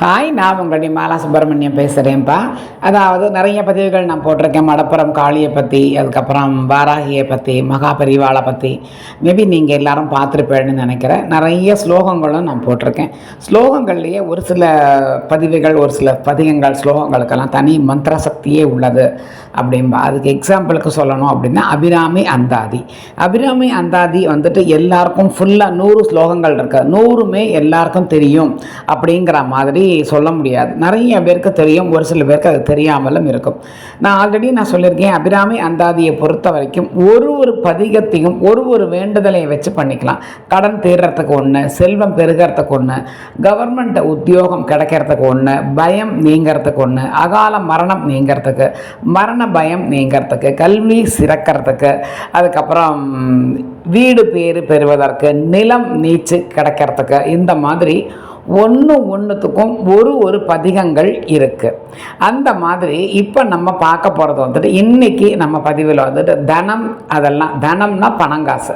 Hi நான் உங்களுடைய மாலா சுப்பிரமணியம் பேசுகிறேன்ப்பா அதாவது நிறைய பதிவுகள் நான் போட்டிருக்கேன். மடப்புறம் காளியை பற்றி அதுக்கப்புறம் வாராகியை பற்றி மகாபரிவாளை பற்றி மேபி நீங்கள் எல்லாரும் பார்த்துருப்பேன்னு நினைக்கிறேன். நிறைய ஸ்லோகங்களும் நான் போட்டிருக்கேன். ஸ்லோகங்கள்லேயே ஒரு சில பதிவுகள் ஒரு சில பதிகங்கள் ஸ்லோகங்களுக்கெல்லாம் தனி மந்திர சக்தியே உள்ளது. அப்படின்பா அதுக்கு எக்ஸாம்பிளுக்கு சொல்லணும் அப்படின்னா அபிராமி அந்தாதி. அபிராமி அந்தாதி வந்துட்டு எல்லாருக்கும் ஃபுல்லாக நூறு ஸ்லோகங்கள் இருக்குது நூறுமே எல்லாருக்கும் தெரியும். அப்படிங்கிற மாதிரி சொல்ல முடியாது. நிறைய பேருக்கு தெரியும் ஒரு சில பேருக்கு அது தெரியாமலும் இருக்கும். நான் ஆல்ரெடி நான் சொல்லியிருக்கேன் அபிராமி அந்தாதியை பொறுத்த வரைக்கும் ஒரு ஒரு பதிகத்தையும் ஒரு ஒரு வேண்டுதலையும் வச்சு பண்ணிக்கலாம். கடன் தீர்றதுக்கு ஒன்று செல்வம் பெருகிறதுக்கு ஒன்று கவர்மெண்ட் உத்தியோகம் கிடைக்கிறதுக்கு ஒன்று பயம் நீங்கிறதுக்கு ஒன்று அகால மரணம் நீங்கிறதுக்கு மரண பயம் நீங்கிறதுக்கு கல்வி சிறக்கிறதுக்கு அதுக்கப்புறம் வீடு பேறு பெறுவதற்கு நிலம் நீச்சு கிடைக்கிறதுக்கு இந்த மாதிரி ஒன்று ஒன்றுத்துக்கும் ஒரு ஒரு பதிகங்கள் இருக்குது அந்த மாதிரி இப்போ நம்ம பார்க்க போகிறது வந்துட்டு இன்றைக்கி நம்ம பதிவில் வந்துட்டு தனம் அதெல்லாம் தனம்னா பணங்காசு.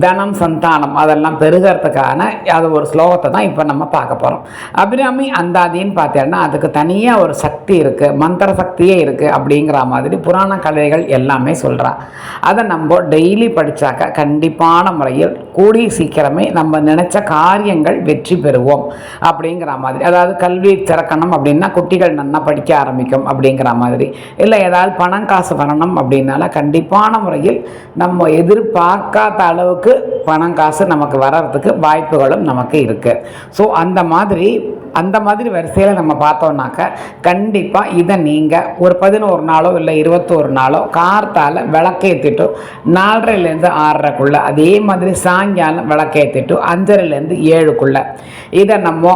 தனம் சந்தானம் அதெல்லாம் பெருகிறதுக்கான அது ஒரு ஸ்லோகத்தை தான் இப்போ நம்ம பார்க்க போகிறோம் அபிராமி அந்தாதின்னு பார்த்தேன்னா அதுக்கு தனியாக ஒரு சக்தி இருக்குது மந்திர சக்தியே இருக்குது அப்படிங்கிற மாதிரி புராண கதைகள் எல்லாமே சொல்கிறான் அதை நம்ம டெய்லி படித்தாக்க கண்டிப்பான முறையில் கூடிய சீக்கிரமே நம்ம நினச்ச காரியங்கள் வெற்றி பெறுவோம் அப்படிங்கிற மாதிரி. அதாவது கல்வி திறக்கணும் அப்படின்னா குட்டிகள் நல்லா படிக்க ஆரம்பிக்கும் அப்படிங்கிற மாதிரி. இல்லை ஏதாவது பணம் காசு வரணும் அப்படின்னால கண்டிப்பான முறையில் நம்ம எதிர்பார்க்காத அளவுக்கு பணம் காசு நமக்கு வர்றதுக்கு வாய்ப்புகளும் நமக்கு இருக்குது ஸோ அந்த மாதிரி அந்த மாதிரி வரிசையில் நம்ம பார்த்தோம்னாக்க கண்டிப்பாக இதை நீங்கள் ஒரு பதினோரு நாளோ இல்லை இருபத்தோரு நாளோ கார்த்தால் விளக்கேற்றிட்டு நாலரைலேருந்து ஆறரைக்குள்ளே அதே மாதிரி சாயங்காலம் விளக்கேற்றிட்டு அஞ்சரைலேருந்து ஏழுக்குள்ளே. இதை நம்ம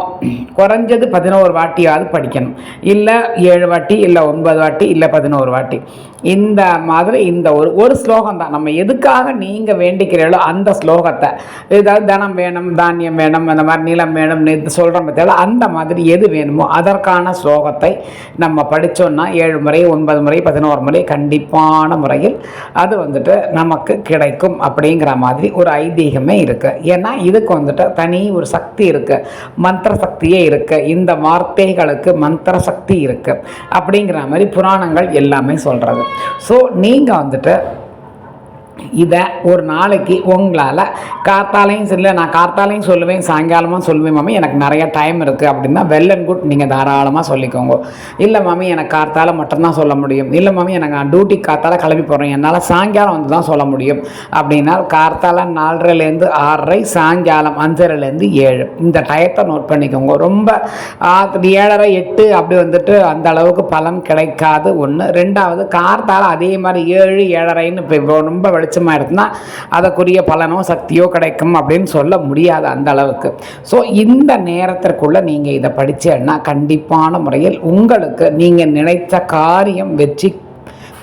குறைஞ்சது பதினோரு வாட்டியாவது படிக்கணும். இல்லை ஏழு வாட்டி இல்லை ஒன்பது வாட்டி இல்லை பதினோரு வாட்டி. இந்த மாதிரி இந்த ஒரு ஒரு ஸ்லோகம் தான் நம்ம எதுக்காக நீங்கள் வேண்டிக்கிறீங்களோ அந்த ஸ்லோகத்தை. ஏதாவது தனம் வேணும் தானியம் வேணும் அந்த மாதிரி நிலம் வேணும் சொல்கிறோம் பார்த்தாலும் அந்த மாதிரி எது வேணுமோ அதற்கான ஸ்லோகத்தை நம்ம படித்தோன்னா ஏழு முறை ஒன்பது முறை பதினோரு முறை கண்டிப்பான முறையில் அது வந்துட்டு நமக்கு கிடைக்கும் அப்படிங்கிற மாதிரி ஒரு ஐதீகமே இருக்குது ஏன்னா இதுக்கு வந்துட்டு தனி ஒரு சக்தி இருக்குது மந்திர சக்தியே இருக்குது இந்த வார்த்தைகளுக்கு மந்திர சக்தி இருக்குது அப்படிங்கிற மாதிரி புராணங்கள் எல்லாமே சொல்கிறது ஸோ நீங்கள் வந்துட்டு இதை ஒரு நாளைக்கு உங்களால் கார்த்தாலையும் சரி நான் கார்த்தாலையும் சொல்லுவேன் சாயங்காலமாக சொல்லுவேன் மாமி. எனக்கு நிறைய டைம் இருக்குது அப்படின்னா வெல் அண்ட் குட் நீங்கள் தாராளமாக சொல்லிக்கோங்க. இல்லை மாமி எனக்கு கார்த்தால மட்டும்தான் சொல்ல முடியும். இல்லை மாமி எனக்கு நான் டியூட்டி கார்த்தால கிளம்பி போகிறேன் என்னால் சாயங்காலம் வந்து தான் சொல்ல முடியும். அப்படின்னா கார்த்தால நாலரைலேருந்து ஆறரை சாயங்காலம் அஞ்சரைலேருந்து ஏழு. இந்த டயத்தை நோட் பண்ணிக்கோங்க. ரொம்ப ஏழரை எட்டு அப்படி வந்துட்டு அந்த அளவுக்கு பலன் கிடைக்காது. ஒன்று ரெண்டாவது கார்த்தால அதே மாதிரி ஏழு ஏழரைன்னு இப்போ ரொம்ப வெளிச்சமாக இருந்தால் அதற்குரிய பலனோ சக்தியோ கிடைக்கும் அப்படின்னு சொல்ல முடியாது அந்த அளவுக்கு. ஸோ இந்த நேரத்திற்குள்ளே நீங்கள் இதை படித்தேன்னா கண்டிப்பான முறையில் உங்களுக்கு நீங்கள் நினைத்த காரியம் வெற்றி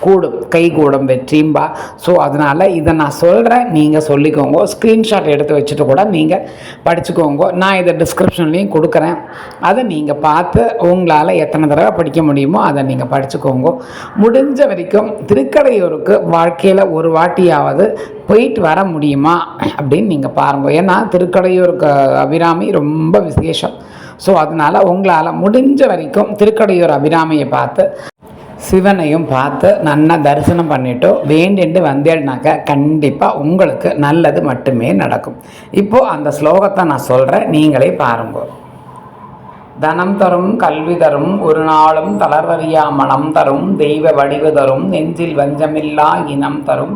கூடும். கை கூடும் வெற்றியும்பா ஸோ அதனால் இதை நான் சொல்கிறேன் நீங்கள் சொல்லிக்கோங்க. ஸ்க்ரீன்ஷாட் எடுத்து வச்சுட்டு கூட நீங்கள் படிச்சுக்கோங்க. நான் இதை டிஸ்கிரிப்ஷன்லேயும் கொடுக்குறேன். அதை நீங்கள் பார்த்து உங்களால் எத்தனை தடவை படிக்க முடியுமோ அதை நீங்கள் படிச்சுக்கோங்க. முடிஞ்ச வரைக்கும் திருக்கடையூருக்கு வாழ்க்கையில் ஒரு வாட்டியாவது போயிட்டு வர முடியுமா அப்படின்னு நீங்கள் பாருங்கள் ஏன்னா திருக்கடையூருக்கு அபிராமி ரொம்ப விசேஷம். ஸோ அதனால் உங்களால் முடிஞ்ச வரைக்கும் திருக்கடையூர் அபிராமியை பார்த்து சிவனையும் பார்த்து நல்லா தரிசனம் பண்ணிவிட்டு வேண்டிட்டு வந்தேன்னாக்க கண்டிப்பாக உங்களுக்கு நல்லது மட்டுமே நடக்கும். இப்போது அந்த ஸ்லோகத்தை நான் சொல்கிறேன் நீங்களே பாருங்க. தனம் தரும் கல்வி தரும் ஒரு நாளும் தளர்வறியா மனம் தரும் தெய்வ வடிவு தரும் நெஞ்சில் வஞ்சமில்லா இனம் தரும்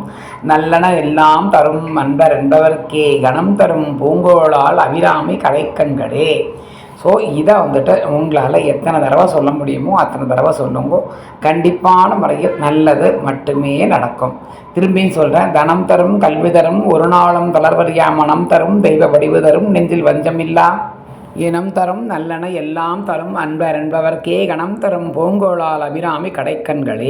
நல்லன எல்லாம் தரும் அன்பர் என்பவர்க்கே கணம் தரும் பூங்கோளால் அபிராமி கலைக்கண்களே. ஸோ இதை வந்துட்டு உங்களால் எத்தனை தடவை சொல்ல முடியுமோ அத்தனை தடவை சொல்லுங்க. கண்டிப்பான முறையில் நல்லது மட்டுமே நடக்கும். திரும்பியும் சொல்கிறேன் தனம் தரும் கல்வி தரும் ஒரு நாளும் தளர்வறியா மனம் தரும் தெய்வ வடிவு தரும் நெஞ்சில் வஞ்சமில்லா இனம் தரும் நல்லன எல்லாம் தரும் அன்பர் என்பவர்க்கே கணம் தரும் பூங்கோளால் அபிராமி கடைக்கண்களே.